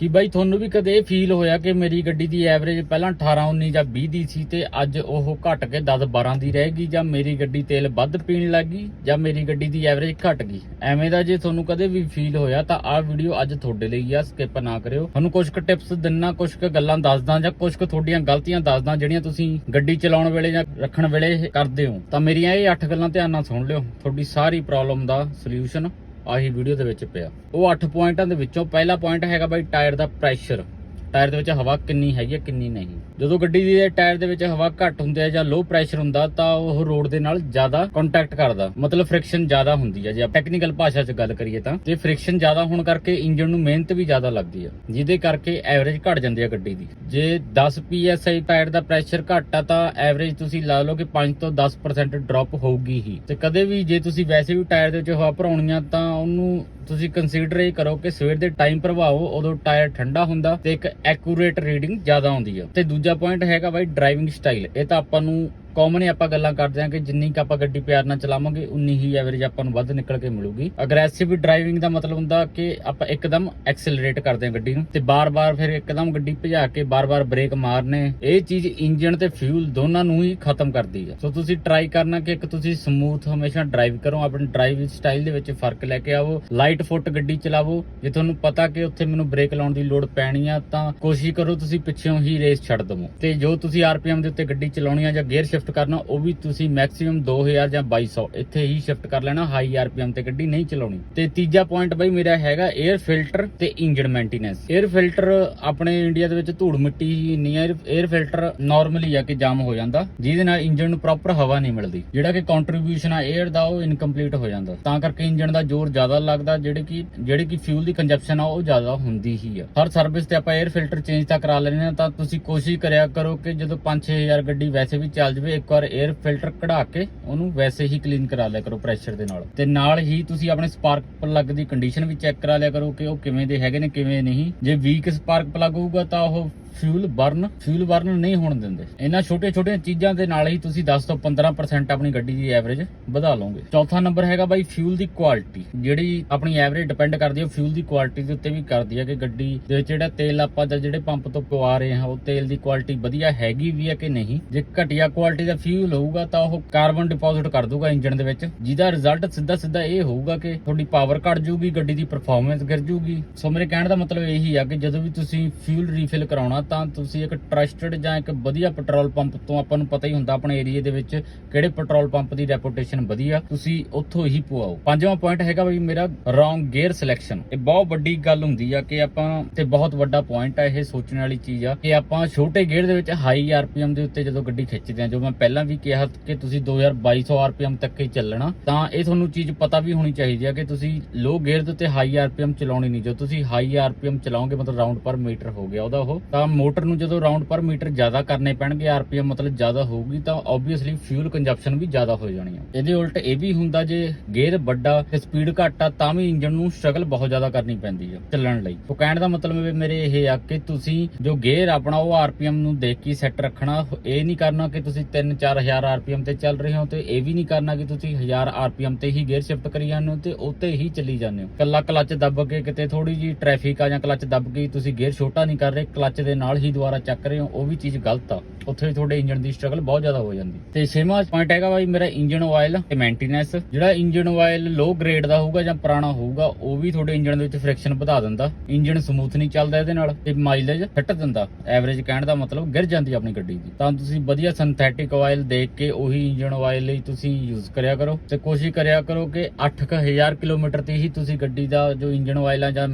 ਕਿ ਬਾਈ ਤੁਹਾਨੂੰ ਵੀ ਕਦੇ ਇਹ ਫੀਲ ਹੋਇਆ ਕਿ ਮੇਰੀ ਗੱਡੀ ਦੀ ਐਵਰੇਜ ਪਹਿਲਾਂ 18 19 ਜਾਂ 20 ਦੀ ਸੀ ਤੇ ਅੱਜ ਉਹ ਘਟ ਕੇ 10 12 ਦੀ ਰਹਿ ਗਈ ਜਾਂ ਮੇਰੀ ਗੱਡੀ ਤੇਲ ਵੱਧ ਪੀਣ ਲੱਗ ਜਾਂ ਮੇਰੀ ਗੱਡੀ ਦੀ ਐਵਰੇਜ ਘਟ ਗਈ? ਐਵੇਂ ਦਾ ਜੇ ਤੁਹਾਨੂੰ ਕਦੇ ਵੀ ਫੀਲ ਹੋਇਆ ਤਾਂ ਆਹ ਵੀਡੀਓ ਅੱਜ ਤੁਹਾਡੇ ਲਈ ਆ ਸਕਿਪ ਨਾ ਕਰਿਓ। ਤੁਹਾਨੂੰ ਕੁਝ ਕੁ ਟਿਪਸ ਦਿੰਨਾ ਕੁਝ ਕੁ ਗੱਲਾਂ ਦੱਸਦਾ ਜਾਂ ਕੁਝ ਕੁ ਤੁਹਾਡੀਆਂ ਗਲਤੀਆਂ ਦੱਸਦਾ ਜਿਹੜੀਆਂ ਤੁਸੀਂ ਗੱਡੀ ਚਲਾਉਣ ਵੇਲੇ ਜਾਂ ਰੱਖਣ ਵੇਲੇ ਕਰਦੇ ਹੋ, ਤਾਂ ਮੇਰੀਆਂ ਇਹ 8 ਗੱਲਾਂ ਧਿਆਨ ਨਾਲ ਸੁਣ ਲਿਓ। ਤੁਹਾਡੀ ਸਾਰੀ ਪ੍ਰੋਬਲਮ ਦਾ ਸੋਲੂਸ਼ਨ ਆਹੀ ਵੀਡੀਓ ਦੇ ਵਿੱਚ ਪਿਆ। ਉਹ 8 ਪੁਆਇੰਟਾਂ ਦੇ ਵਿੱਚੋਂ ਪਹਿਲਾ ਪੁਆਇੰਟ ਹੈਗਾ ਬਾਈ ਟਾਇਰ ਦਾ ਪ੍ਰੈਸ਼ਰ ਟਾਇਰ ਦੇ ਵਿੱਚ ਹਵਾ ਕਿੰਨੀ ਹੈਗੀ ਹੈ ਕਿੰਨੀ ਨਹੀਂ। ਜਦੋਂ ਗੱਡੀ ਦੇ ਟਾਇਰ ਦੇ ਵਿੱਚ ਹਵਾ ਘੱਟ ਹੁੰਦੀ ਹੈ ਜਾਂ ਲੋ ਪ੍ਰੈਸ਼ਰ ਹੁੰਦਾ, ਤਾਂ ਉਹ ਰੋਡ ਦੇ ਨਾਲ ਜ਼ਿਆਦਾ ਕੰਟੈਕਟ ਕਰਦਾ। ਮਤਲਬ ਫ੍ਰਿਕਸ਼ਨ ਜ਼ਿਆਦਾ ਹੁੰਦੀ ਹੈ ਜੇ ਆਪਾਂ ਟੈਕਨੀਕਲ ਭਾਸ਼ਾ 'ਚ ਗੱਲ ਕਰੀਏ ਤਾਂ, ਤੇ ਫ੍ਰਿਕਸ਼ਨ ਜ਼ਿਆਦਾ ਹੋਣ ਕਰਕੇ ਇੰਜਨ ਨੂੰ ਮਿਹਨਤ ਵੀ ਜ਼ਿਆਦਾ ਲੱਗਦੀ ਹੈ ਜਿਹਦੇ ਕਰਕੇ ਐਵਰੇਜ ਘਟ ਜਾਂਦੀ ਹੈ ਗੱਡੀ ਦੀ। ਜੇ 10 psi ਟਾਇਰ ਦਾ ਪ੍ਰੈਸ਼ਰ ਘੱਟ ਆ, ਤਾਂ ਐਵਰੇਜ ਤੁਸੀਂ ਲਾ ਲਓ ਕਿ 5 ਤੋਂ 10% ਡ੍ਰੌਪ ਹੋਊਗੀ ਹੀ। ਤੇ ਕਦੇ ਵੀ ਜੇ ਤੁਸੀਂ ਵੈਸੇ ਵੀ ਟਾਇਰ ਦੇ ਵਿੱਚ ਹਵਾ ਭਰਾਉਣੀ ਆ, ਤਾਂ ਉਹਨੂੰ ਤੁਸੀਂ ਕੰਸੀਡਰ ਇਹ ਕਰੋ ਕਿ ਸਵੇਰ ਦੇ ਟਾਈਮ ਭਰਵਾਓ ਉਦੋਂ ਟਾਇਰ ਠੰਡਾ ਹੁੰਦਾ ਤੇ ਇੱਕ ਐਕੂਰੇਟ ਰੀਡਿੰਗ ਜ਼ਿਆਦਾ ਆਉਂਦੀ ਆ। ਤੇ ਦੂਜਾ ਪੁਆਇੰਟ ਹੈਗਾ ਬਾਈ ਡਰਾਈਵਿੰਗ ਸਟਾਈਲ ਇਹ ਤਾਂ ਆਪਾਂ ਨੂੰ ਕਾਮਨ ਹੀ ਆਪਾਂ ਗੱਲਾਂ ਕਰਦੇ ਹਾਂ ਕਿ ਜਿੰਨੀ ਕੁ ਆਪਾਂ ਗੱਡੀ ਪਿਆਰ ਨਾਲ ਚਲਾਵਾਂਗੇ, ਉਨੀ ਹੀ ਐਵਰੇਜ ਆਪਾਂ ਨੂੰ ਵੱਧ ਨਿਕਲ ਕੇ ਮਿਲੂਗੀ। ਅਗਰੈਸਿਵ ਡਰਾਈਵਿੰਗ ਦਾ ਮਤਲਬ ਹੁੰਦਾ ਕਿ ਆਪਾਂ ਇੱਕਦਮ ਐਕਸਲਰੇਟ ਕਰਦੇ ਹਾਂ ਗੱਡੀ ਨੂੰ ਤੇ ਬਾਰ-ਬਾਰ ਫਿਰ ਇੱਕਦਮ ਗੱਡੀ ਭਜਾ ਕੇ ਬਾਰ-ਬਾਰ ਬ੍ਰੇਕ ਮਾਰਨੇ, ਇਹ ਚੀਜ਼ ਇੰਜਨ ਤੇ ਫਿਊਲ ਦੋਨਾਂ ਨੂੰ ਹੀ ਖਤਮ ਕਰਦੀ ਹੈ। ਸੋ ਤੁਸੀਂ ਟਰਾਈ ਕਰਨਾ ਕਿ ਇੱਕ ਤੁਸੀਂ ਸਮੂਥ ਹਮੇਸ਼ਾ ਡਰਾਈਵ ਕਰੋ, ਆਪਣੇ ਡਰਾਈਵਿੰਗ ਸਟਾਈਲ ਦੇ ਵਿੱਚ ਫ਼ਰਕ ਲੈ ਕੇ ਆਵੋ ਲਾਈਟ ਫੁੱਟ ਗੱਡੀ ਚਲਾਵੋ। ਜੇ ਤੁਹਾਨੂੰ ਪਤਾ ਕਿ ਉੱਥੇ ਮੈਨੂੰ ਬ੍ਰੇਕ ਲਾਉਣ ਦੀ ਲੋੜ ਪੈਣੀ ਆ, ਤਾਂ ਕੋਸ਼ਿਸ਼ ਕਰੋ ਤੁਸੀਂ ਪਿੱਛੋਂ ਹੀ ਰੇਸ ਛੱਡ ਦਵੋ। ਤੇ ਜੋ ਤੁਸੀਂ ਆਰਪੀਐਮ ਦੇ ਉੱਤੇ ਗੱਡੀ ਚਲਾਉਣੀ ਆ ਜਾਂ ਗੇਅਰ ਸ਼ਿਫਟ ਕਰਨਾ, ਉਹ ਵੀ ਤੁਸੀਂ ਮੈਕਸਿਮਮ 2000 ਜਾਂ 2200 ਇੱਥੇ ਹੀ ਸ਼ਿਫਟ ਕਰ ਲੈਣਾ ਹਾਈ ਆਰਪੀਐਮ ਤੇ ਗੱਡੀ ਨਹੀਂ ਚਲਾਉਣੀ। ਤੇ ਤੀਜਾ ਪੁਆਇੰਟ ਬਾਈ ਮੇਰਾ ਹੈਗਾ 에ਅਰ ਫਿਲਟਰ ਤੇ ਇੰਜਨ ਮੇਨਟੇਨੈਂਸ 에ਅਰ ਫਿਲਟਰ ਆਪਣੇ ਇੰਡੀਆ ਦੇ ਵਿੱਚ ਧੂੜ ਮਿੱਟੀ ਨਹੀਂ ਹੈ 에ਅਰ ਫਿਲਟਰ ਨਾਰਮਲੀ ਆ ਕਿ ਜਾਮ ਹੋ ਜਾਂਦਾ, ਜਿਹਦੇ ਨਾਲ ਇੰਜਨ ਨੂੰ ਪ੍ਰੋਪਰ ਹਵਾ ਨਹੀਂ ਮਿਲਦੀ। ਜਿਹੜਾ ਕਿ ਕੰਟਰੀਬਿਊਸ਼ਨ ਆ 에ਅਰ ਦਾ, ਉਹ ਇਨਕੰਪਲੀਟ ਹੋ ਜਾਂਦਾ। ਤਾਂ ਕਰਕੇ ਇੰਜਨ ਦਾ ਜ਼ੋਰ ਜ਼ਿਆਦਾ ਲੱਗਦਾ, ਜਿਹੜੇ ਕਿ ਜਿਹੜੇ ਕਿ ਫਿਊਲ ਦੀ ਕੰਜ਼ਪਸ਼ਨ ਆ, ਉਹ ਜ਼ਿਆਦਾ ਹੁੰਦੀ ਹੀ ਆ। ਹਰ ਸਰਵਿਸ ਤੇ ਆਪਾਂ 에ਅਰ ਫਿਲਟਰ ਚੇਂਜ ਤਾਂ ਕਰਾ ਲੈਣੇ ਆ ਤਾਂ ਤੁਸੀਂ ਕੋਸ਼ਿਸ਼ ਕਰਿਆ ਕਰੋ ਕਿ ਜਦੋਂ 5-6000 ਗੱਡੀ ਵੈਸੇ ਵੀ ਚੱਲ ਜਵੇ ਇੱਕ ਵਾਰ 에ਅਰ ਫਿਲਟਰ ਕਢਾ ਕੇ ਉਹਨੂੰ ਵੈਸੇ ਹੀ ਕਲੀਨ ਕਰਾ ਲਿਆ ਕਰੋ ਪ੍ਰੈਸ਼ਰ ਦੇ ਨਾਲ। ਤੇ ਨਾਲ ਹੀ ਤੁਸੀਂ ਆਪਣੇ ਸਪਾਰਕ ਪਲੱਗ ਦੀ ਕੰਡੀਸ਼ਨ ਵੀ ਚੈੱਕ ਕਰਾ ਲਿਆ ਕਰੋ ਕਿ ਉਹ ਕਿਵੇਂ ਦੇ ਹੈਗੇ ਨੇ, ਕਿਵੇਂ ਨਹੀਂ। ਜੇ ਵੀਕ ਸਪਾਰਕ ਪਲੱਗ ਹੋਊਗਾ ਤਾਂ ਉਹ ਫਿਊਲ ਬਰਨ ਫਿਊਲ ਬਰਨ ਨਹੀਂ ਹੋਣ ਦਿੰਦੇ। ਇਹਨਾਂ ਛੋਟੇ ਛੋਟੀਆਂ ਚੀਜ਼ਾਂ ਦੇ ਨਾਲ ਹੀ ਤੁਸੀਂ 10 ਤੋਂ 15% ਆਪਣੀ ਗੱਡੀ ਦੀ ਐਵਰੇਜ ਵਧਾ ਲਓਗੇ। ਚੌਥਾ ਨੰਬਰ ਹੈਗਾ ਬਾਈ ਫਿਊਲ ਦੀ ਕੁਆਲਿਟੀ ਜਿਹੜੀ ਆਪਣੀ ਐਵਰੇਜ ਡਿਪੈਂਡ ਕਰਦੀ ਹੈ ਫਿਊਲ ਦੀ ਕੁਆਲਿਟੀ ਦੇ ਉੱਤੇ ਵੀ ਕਰਦੀ ਹੈ ਕਿ ਗੱਡੀ ਦੇ ਵਿੱਚ ਜਿਹੜਾ ਤੇਲ ਆਪਾਂ ਜਾਂ ਜਿਹੜੇ ਪੰਪ ਤੋਂ ਪਵਾ ਰਹੇ ਹਾਂ, ਉਹ ਤੇਲ ਦੀ ਕੁਆਲਿਟੀ ਵਧੀਆ ਹੈਗੀ ਵੀ ਹੈ ਕਿ ਨਹੀਂ। ਜੇ ਘਟੀਆ ਕੁਆਲਿਟੀ ਦਾ ਫਿਊਲ ਹੋਊਗਾ ਤਾਂ ਉਹ ਕਾਰਬਨ ਡਿਪੋਜ਼ਿਟ ਕਰ ਦੂਗਾ ਇੰਜਨ ਦੇ ਵਿੱਚ, ਜਿਹਦਾ ਰਿਜ਼ਲਟ ਸਿੱਧਾ ਸਿੱਧਾ ਇਹ ਹੋਊਗਾ ਕਿ ਤੁਹਾਡੀ ਪਾਵਰ ਘਟ ਜਾਊਗੀ, ਗੱਡੀ ਦੀ ਪਰਫਾਰਮੈਂਸ ਗਿਰ ਜਾਊਗੀ। ਸੋ ਮੇਰੇ ਕਹਿਣ ਦਾ ਮਤਲਬ ਇਹੀ ਆ ਕਿ ਜਦੋਂ ਵੀ ਤੁਸੀਂ ਫਿਊਲ ਰੀਫਿਲ ਕਰਾਉਣਾ ਤਾਂ ਤੁਸੀਂ ਇੱਕ ਟਰਸਟਡ ਜਾਂ ਇੱਕ ਵਧੀਆ ਪੈਟਰੋਲ ਪੰਪ ਤੋਂ ਆਪਾਂ ਨੂੰ ਪਤਾ ਹੀ ਹੁੰਦਾ ਆਪਣੇ ਏਰੀਆ ਦੇ ਵਿੱਚ ਕਿਹੜੇ ਪੈਟਰੋਲ ਪੰਪ ਦੀ ਰੈਪੂਟੇਸ਼ਨ ਵਧੀਆ। ਤੁਸੀਂ ਉੱਥੋਂ ਹੀ ਪਵਾਓ ਪੰਜਵਾਂ ਪੁਆਇੰਟ ਹੈਗਾ ਬਈ ਮੇਰਾ ਰੋਂਗ ਗੇਅਰ ਸਿਲੈਕਸ਼ਨ ਇਹ ਬਹੁਤ ਵੱਡੀ ਗੱਲ ਹੁੰਦੀ ਆ ਕਿ ਆਪਾਂ ਤੇ ਬਹੁਤ ਵੱਡਾ ਪੁਆਇੰਟ ਆ, ਇਹ ਸੋਚਣ ਵਾਲੀ ਚੀਜ਼ ਆ ਕਿ ਆਪਾਂ ਛੋਟੇ ਗੇਅਰ ਦੇ ਵਿੱਚ ਹਾਈ ਆਰਪੀਐਮ ਦੇ ਉੱਤੇ ਜਦੋਂ ਗੱਡੀ ਖਿੱਚਦੇ ਆ, ਜੋ ਮੈਂ ਪਹਿਲਾਂ ਵੀ ਕਿਹਾ ਕਿ ਤੁਸੀਂ 2200 ਆਰਪੀਐਮ ਤੱਕ ਹੀ ਚੱਲਣਾ, ਤਾਂ ਇਹ ਤੁਹਾਨੂੰ ਚੀਜ਼ ਪਤਾ ਵੀ ਹੋਣੀ ਚਾਹੀਦੀ ਆ ਕਿ ਤੁਸੀਂ ਲੋ ਗੇਅਰ ਦੇ ਉੱਤੇ ਹਾਈ ਆਰਪੀਐਮ ਚਲਾਉਣੀ ਨਹੀਂ। ਜੋ ਤੁਸੀਂ ਹਾਈ ਆਰਪੀਐਮ ਚਲਾਓਗੇ, ਮਤਲਬ ਰਾਉਂਡ ਪਰ ਮੀਟਰ ਹੋ ਗਿਆ ਉਹਦਾ ਉਹ, ਤਾਂ ਮੋਟਰ ਨੂੰ ਜਦੋਂ ਰਾਉਂਡ ਪਰ ਮੀਟਰ ਜ਼ਿਆਦਾ ਕਰਨੇ ਪੈਣਗੇ ਆਰਪੀਐਮ ਮਤਲਬ ਜ਼ਿਆਦਾ ਹੋਊਗੀ, ਤਾਂ ਆਬਵੀਅਸਲੀ ਫਿਊਲ ਕੰਜ਼ੰਪਸ਼ਨ ਵੀ ਜ਼ਿਆਦਾ ਹੋ ਜਾਣੀ ਆ। ਇਹਦੇ ਉਲਟ ਇਹ ਵੀ ਹੁੰਦਾ ਜੇ ਗੇਅਰ ਵੱਡਾ ਤੇ ਸਪੀਡ ਘੱਟ ਆ, ਤਾਂ ਵੀ ਇੰਜਨ ਨੂੰ ਸਟਰਗਲ ਬਹੁਤ ਜ਼ਿਆਦਾ ਕਰਨੀ ਪੈਂਦੀ ਆ ਚੱਲਣ ਲਈ। ਉਹ ਕਹਿਣ ਦਾ ਮਤਲਬ ਮੇਰੇ ਇਹ ਆ ਕਿ ਤੁਸੀਂ ਜੋ ਗੇਅਰ ਆਪਣਾ ਉਹ ਆਰਪੀਐਮ ਨੂੰ ਦੇਖ ਕੇ ਸੈੱਟ ਰੱਖਣਾ, ਇਹ ਨਹੀਂ ਕਰਨਾ ਕਿ ਤੁਸੀਂ 3-4000 ਆਰਪੀਐਮ ਤੇ ਚੱਲ ਰਹੇ ਹੋ ਤੇ ਇਹ ਵੀ ਨਹੀਂ ਕਰਨਾ ਕਿ ਤੁਸੀਂ 1000 ਆਰਪੀਐਮ ਤੇ ਹੀ ਗੇਅਰ ਸ਼ਿਫਟ ਕਰੀ ਜਾਂਦੇ ਹੋ ਤੇ ਉੱਤੇ ਹੀ ਚੱਲੀ ਜਾਂਦੇ ਹੋ। ਕੱਲਾ ਕਲੱਚ ਦੱਬ ਕੇ ਕਿਤੇ ਥੋੜੀ ਜੀ ਟ੍ਰੈਫਿਕ ਆ ਜਾਂ ਕਲੱਚ ਦੱਬ ਕੇ ਤੁਸੀਂ ਗੇਅਰ ਛੋਟਾ ਨਹੀਂ ਕਰ ਰਹੇ ਕਲੱਚ ਦੇ ਨਾਲ ਹੀ ਦੁਬਾਰਾ ਚੱਕ ਰਹੇ ਹੋ, ਉਹ ਵੀ ਚੀਜ਼ ਗਲਤ ਆ। ਉੱਥੇ ਵੀ ਤੁਹਾਡੇ ਇੰਜਨ ਦੀ ਸਟਰਗਲ ਬਹੁਤ ਜ਼ਿਆਦਾ ਹੋ ਜਾਂਦੀ। ਤੇ ਛੇਵਾਂ ਪੁਆਇੰਟ ਹੈਗਾ ਬਾਈ ਮੇਰਾ ਇੰਜਨ ਆਇਲ ਤੇ ਮੇਨਟੇਨੈਂਸ ਜਿਹੜਾ ਇੰਜਨ ਆਇਲ ਲੋ ਗ੍ਰੇਡ ਦਾ ਹੋਊਗਾ ਜਾਂ ਪੁਰਾਣਾ ਹੋਊਗਾ, ਉਹ ਵੀ ਤੁਹਾਡੇ ਇੰਜਨ ਦੇ ਵਿੱਚ ਫ੍ਰਿਕਸ਼ਨ ਵਧਾ ਦਿੰਦਾ। ਇੰਜਨ ਸਮੂਥ ਨਹੀਂ ਚੱਲਦਾ ਇਹਦੇ ਨਾਲ ਤੇ ਮਾਈਲੇਜ ਫਿੱਟ ਦਿੰਦਾ। ਐਵਰੇਜ ਕਹਿਣ ਦਾ ਮਤਲਬ ਗਿਰ ਜਾਂਦੀ ਆਪਣੀ ਗੱਡੀ ਦੀ। ਤਾਂ ਤੁਸੀਂ ਵਧੀਆ ਸਿੰਥੈਟਿਕ ਆਇਲ ਦੇਖ ਕੇ ਉਹੀ ਇੰਜਨ ਆਇਲ ਲਈ ਤੁਸੀਂ ਯੂਜ਼ ਕਰਿਆ ਕਰੋ। ਤੇ ਕੋਸ਼ਿਸ਼ ਕਰਿਆ ਕਰੋ ਕਿ 8000 ਕਿਲੋਮੀਟਰ ਤੇ ਹੀ ਤੁਸੀਂ ਗੱਡੀ ਦਾ ਜੋ ਇੰਜਨ ਆਇਲ ਆ ਜਾਂ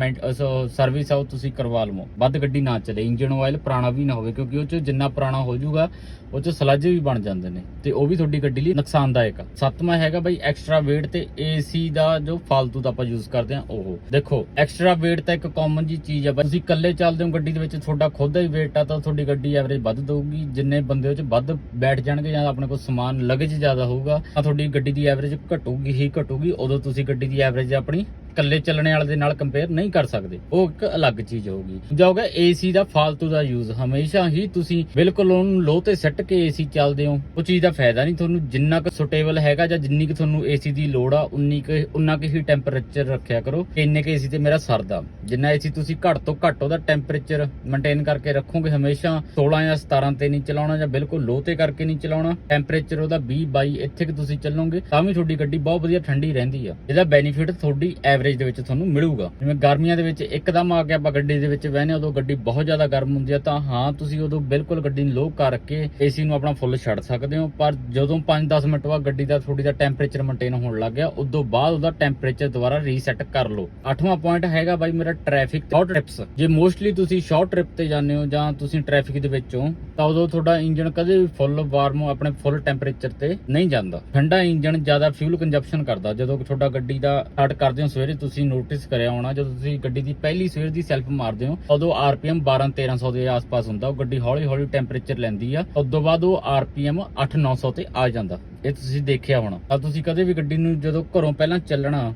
ਸਰਵਿਸ ਆ, ਉਹ ਤੁਸੀਂ ਕਰਵਾ ਲਵੋ। ਵੱਧ ਗੱਡੀ ਨਾ ਚਲੇ ਇੰਜਨ ਆਇਲ ਪੁਰਾਣਾ ਵੀ ਨਾ ਹੋਵੇ, ਕਿਉਂਕਿ ਉਹ ਚ ਜਿੰਨਾ ਪੁਰਾਣਾ ਹੋ ਜਾਊਗਾ, ਉਹ ਚ ਸਲੱਜ ਵੀ ਬਣ ਜਾਂਦੇ ਨੇ। ਤੇ ਉਹ ਵੀ ਤੁਹਾਡੀ ਗੱਡੀ ਲਈ ਨੁਕਸਾਨਦਾਇਕ ਆ। ਸੱਤਵਾਂ ਹੈਗਾ ਬਈ ਐਕਸਟਰਾ weight ਤੇ AC ਦਾ ਜੋ ਫालतू ਦਾ ਆਪਾਂ ਯੂਜ਼ ਕਰਦੇ ਆ, ਉਹ। ਦੇਖੋ ਐਕਸਟਰਾ weight ਤਾਂ ਇੱਕ ਕਾਮਨ ਜੀ ਚੀਜ਼ ਆ ਬਈ। ਤੁਸੀਂ ਇਕੱਲੇ ਚੱਲਦੇ ਹੋ ਗੱਡੀ ਦੇ ਵਿੱਚ, ਤੁਹਾਡਾ ਖੁਦ ਦਾ ਹੀ weight ਆ, ਤਾਂ ਤੁਹਾਡੀ ਗੱਡੀ ਐਵਰੇਜ ਵੱਧ ਦਊਗੀ। ਜਿੰਨੇ ਬੰਦੇ ਉਹ ਚ ਵੱਧ ਬੈਠ ਜਾਣਗੇ ਜਾਂ ਆਪਣੇ ਕੋਲ ਸਮਾਨ ਲਗੇਜ ਜ਼ਿਆਦਾ ਹੋਊਗਾ, ਤਾਂ ਤੁਹਾਡੀ ਗੱਡੀ ਦੀ ਐਵਰੇਜ ਘਟੂਗੀ, ਹੀ ਘਟੂਗੀ। ਉਦੋਂ ਤੁਸੀਂ ਗੱਡੀ ਦੀ ਐਵਰੇਜ ਆਪਣੀ ਇਕੱਲੇ ਚੱਲਣੇ ਵਾਲੇ ਦੇ ਨਾਲ ਕੰਪੇਅਰ ਨਹੀਂ ਕਰ ਸਕਦੇ। ਉਹ ਇੱਕ ਅਲੱਗ ਚੀਜ਼ ਹੋਊਗੀ। ਦੂਜਾ ਹੋਗਾ ਏਸੀ ਦਾ ਫालतू ਦਾ ਯੂਜ਼ ਹਮੇਸ਼ਾ ਹੀ ਤੁਸੀਂ ਬਿਲਕੁਲ ਉਹਨੂੰ ਲੋ ਤੇ ਸੈੱਟ ਕੇ ਏਸੀ ਚੱਲਦੇ ਹੋ। ਉਹ ਚੀਜ਼ ਦਾ ਫਾਇਦਾ ਨਹੀਂ ਤੁਹਾਨੂੰ। ਜਿੰਨਾ ਕੁ ਸੁਟੇਬਲ ਹੈਗਾ ਜਾਂ ਜਿੰਨੀ ਕੁ ਤੁਹਾਨੂੰ ਏਸੀ ਦੀ ਲੋੜ ਆ, ਉਨੀ ਕੁ ਉਨਾ ਕੁ ਹੀ ਟੈਂਪਰੇਚਰ ਰੱਖਿਆ ਕਰੋ। ਕਿ ਇੰਨੇ ਕੁ ਏਸੀ ਤੇ ਮੇਰਾ ਸਰਦਾ। ਜਿੰਨਾ ਏਸੀ ਤੁਸੀਂ ਘੱਟ ਤੋਂ ਘੱਟ ਉਹਦਾ ਟੈਂਪਰੇਚਰ ਮੇਨਟੇਨ ਕਰਕੇ ਰੱਖੋਗੇ, ਹਮੇਸ਼ਾ 16 ਜਾਂ 17 ਤੇ ਨਹੀਂ ਚਲਾਉਣਾ ਜਾਂ ਬਿਲਕੁਲ ਲੋ ਤੇ ਕਰਕੇ ਨਹੀਂ ਚਲਾਉਣਾ। ਟੈਂਪਰੇਚਰ ਉਹਦਾ 20 22 ਇੱਥੇ ਕਿ ਤੁਸੀਂ ਚੱਲੋਗੇ, ਤਾਂ ਵੀ ਤੁਹਾਡੀ ਗੱਡੀ ਬਹੁਤ ਵਧੀਆ ਠੰਡੀ ਰਹਿੰਦੀ ਆ। ਇਹਦਾ ਬੈਨੀਫਿਟ ਤੁਹਾਡੀ ਐਵਰੇਜ ਦੇ ਵਿੱਚ ਤੁਹਾਨੂੰ ਮਿਲੂਗਾ। ਜਿਵੇਂ ਗਰਮੀਆਂ ਦੇ ਵਿੱਚ ਇੱਕਦਮ ਆ ਕੇ ਆਪਾਂ ਗੱਡੀ ਦੇ ਵਿੱਚ ਬਹਿਨੇ ਉਦੋਂ ਗੱਡੀ ਬਹੁਤ ਜ਼ਿਆਦਾ ਗਰਮ ਹੁੰਦੀ ਹੈ, ਤਾਂ ਹਾਂ, ਤੁਸੀਂ ਉਦੋਂ ਬਿਲਕੁਲ ਗੱਡੀ ਨੂੰ ਲੋ ਕਰਕੇ ਏਸੀ ਨੂੰ ਆਪਣਾ ਫੁੱਲ ਛੱਡ ਸਕਦੇ ਹੋ। ਪਰ ਜਦੋਂ 5-10 ਮਿੰਟ ਬਾਅਦ ਗੱਡੀ ਦਾ ਥੋੜੀ ਦਾ ਟੈਂਪਰੇਚਰ ਮੇਨਟੇਨ ਹੋਣ ਲੱਗ ਗਿਆ, ਉਦੋਂ ਬਾਅਦ ਉਹਦਾ ਟੈਂਪਰੇਚਰ ਦੁਬਾਰਾ ਰੀਸੈਟ ਕਰ ਲਓ। ਅੱਠਵਾਂ ਪੁਆਇੰਟ ਹੈਗਾ ਬਾਈ ਮੇਰਾ ਟ੍ਰੈਫਿਕ ਸ਼ਾਰਟ ਟ੍ਰਿਪਸ ਜੇ ਮੋਸਟਲੀ ਤੁਸੀਂ ਸ਼ਾਰਟ ਟ੍ਰਿਪ ਤੇ ਜਾਂਦੇ ਹੋ ਜਾਂ ਤੁਸੀਂ ਟ੍ਰੈਫਿਕ ਦੇ ਵਿੱਚ ਹੋ, ਤਾਂ ਉਦੋਂ ਤੁਹਾਡਾ ਇੰਜਨ ਕਦੇ ਵੀ ਫੁੱਲ ਵਾਰਮ ਆਪਣੇ ਫੁੱਲ ਟੈਂਪਰੇਚਰ ਤੇ ਨਹੀਂ ਜਾਂਦਾ। ਠੰਡਾ ਇੰਜਨ ਜ਼ਿਆਦਾ ਫਿਊਲ ਕੰਜ਼ੰਪਸ਼ਨ ਕਰਦਾ। ਜਦੋਂ ਤੁਹਾਡਾ ਗੱਡੀ ਦਾ ਸਟਾਰਟ ਕਰਦੇ ਹੋ ਸਵੇਰੇ ਤੁਸੀਂ ਨੋਟਿਸ ਕਰਿਆ ਹੋਣਾ, ਜਦੋਂ ਤੁਸੀਂ ਗੱਡੀ ਦੀ ਪਹਿਲੀ ਸਵੇਰ ਦੀ ਸੈਲਫ ਮਾਰਦੇ ਹੋ, ਉਦੋਂ ਆਰਪੀਐਮ 12 1300 ਦੇ ਆਸ-ਪਾਸ ਹੁੰਦਾ, ਉਹ ਗੱਡੀ ਹੌਲੀ ਹੌਲੀ ਟੈਂਪਰੇਚਰ ਲੈਂਦੀ ਆ ਉਦੋਂ ਬਾਅਦ ਉਹ ਆਰਪੀਐਮ 8 900 ਤੇ ਆ ਜਾਂਦਾ। ਇਹ ਤੁਸੀਂ ਦੇਖਿਆ ਹੋਣਾ। ਤਾਂ ਤੁਸੀਂ ਕਦੇ ਵੀ ਗੱਡੀ ਨੂੰ ਜਦੋਂ ਘਰੋਂ ਪਹਿਲਾਂ ਚੱਲਣਾ,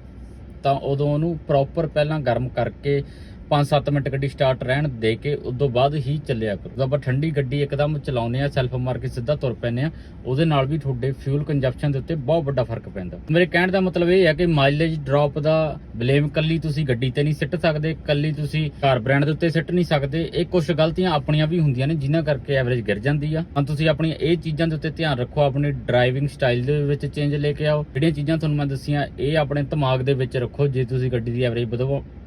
ਤਾਂ ਉਦੋਂ ਉਹਨੂੰ ਪ੍ਰੋਪਰ ਪਹਿਲਾਂ ਗਰਮ ਕਰਕੇ 5-7 ਮਿੰਟ ਗੱਡੀ ਸਟਾਰਟ ਰਹਿਣ ਦੇ ਕੇ ਉਦੋਂ ਬਾਅਦ ਹੀ ਚੱਲਿਆ ਕਰੋ। ਜਦੋਂ ਆਪਾਂ ਠੰਡੀ ਗੱਡੀ ਇੱਕਦਮ ਚਲਾਉਂਦੇ ਆ ਸੈਲਫ ਮਾਰ ਕੇ ਸਿੱਧਾ ਤੁਰ ਪੈਂਦੇ ਆ ਉਹਦੇ ਨਾਲ ਵੀ ਤੁਹਾਡੇ ਫਿਊਲ ਕੰਜਪਸ਼ਨ ਦੇ ਉੱਤੇ ਬਹੁਤ ਵੱਡਾ ਫ਼ਰਕ ਪੈਂਦਾ। ਮੇਰੇ ਕਹਿਣ ਦਾ ਮਤਲਬ ਇਹ ਹੈ ਕਿ ਮਾਈਲੇਜ ਡ੍ਰੌਪ ਦਾ ਬਲੇਮ ਕੱਲੀ ਤੁਸੀਂ ਗੱਡੀ ਤੇ ਨਹੀਂ ਸਿੱਟ ਸਕਦੇ ਕੱਲੀ ਤੁਸੀਂ ਕਾਰ ਬ੍ਰਾਂਡ ਦੇ ਉੱਤੇ ਸਿੱਟ ਨਹੀਂ ਸਕਦੇ। ਇਹ ਕੁਝ ਗਲਤੀਆਂ ਆਪਣੀਆਂ ਵੀ ਹੁੰਦੀਆਂ ਨੇ, ਜਿਨ੍ਹਾਂ ਕਰਕੇ ਐਵਰੇਜ ਗਿਰ ਜਾਂਦੀ ਆ। ਤਾਂ ਤੁਸੀਂ ਆਪਣੀ ਇਹ ਚੀਜ਼ਾਂ ਦੇ ਉੱਤੇ ਧਿਆਨ ਰੱਖੋ, ਆਪਣੀ ਡਰਾਈਵਿੰਗ ਸਟਾਈਲ ਦੇ ਵਿੱਚ ਚੇਂਜ ਲੈ ਕੇ ਆਓ। ਜਿਹੜੀਆਂ ਚੀਜ਼ਾਂ ਤੁਹਾਨੂੰ ਮੈਂ ਦੱਸੀਆਂ, ਇਹ ਆਪਣੇ ਦਿਮਾਗ ਦੇ ਵਿੱਚ ਰੱਖੋ, ਜੇ ਤੁਸੀਂ ਗੱਡੀ ਦੀ ਐਵਰੇਜ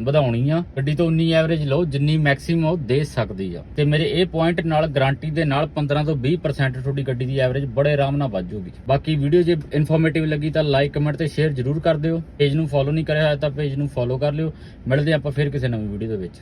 ਵਧਾਉਣੀ ਆ, ਗੱਡੀ ਤੋਂ ਉਨੀ ਐਵਰੇਜ ਲਓ, ਜਿੰਨੀ ਮੈਕਸਿਮਮ ਉਹ ਦੇ ਸਕਦੀ ਆ। ਤੇ ਮੇਰੇ ਇਹ ਪੁਆਇੰਟ ਨਾਲ ਗਾਰੰਟੀ ਦੇ ਨਾਲ 15 ਤੋਂ 20% ਤੁਹਾਡੀ ਗੱਡੀ ਦੀ ਐਵਰੇਜ ਬੜੇ ਆਰਾਮ ਨਾਲ ਵੱਧ ਜਾਊਗੀ। ਬਾਕੀ ਵੀਡੀਓ ਜੇ ਇਨਫੋਰਮੇਟਿਵ ਲੱਗੀ ਤਾਂ ਲਾਈਕ ਕਮੈਂਟ ਤੇ ਸ਼ੇਅਰ ਜ਼ਰੂਰ ਕਰ ਦਿਓ। ਪੇਜ ਨੂੰ ਫੋਲੋ ਨਹੀਂ ਕਰਿਆ ਹੋਇਆ ਤਾਂ ਪੇਜ ਨੂੰ ਫੋਲੋ ਕਰ ਲਿਓ। ਮਿਲਦੇ ਆਪਾਂ ਫਿਰ ਕਿਸੇ ਨਵੀਂ ਵੀਡੀਓ ਦੇ ਵਿੱਚ।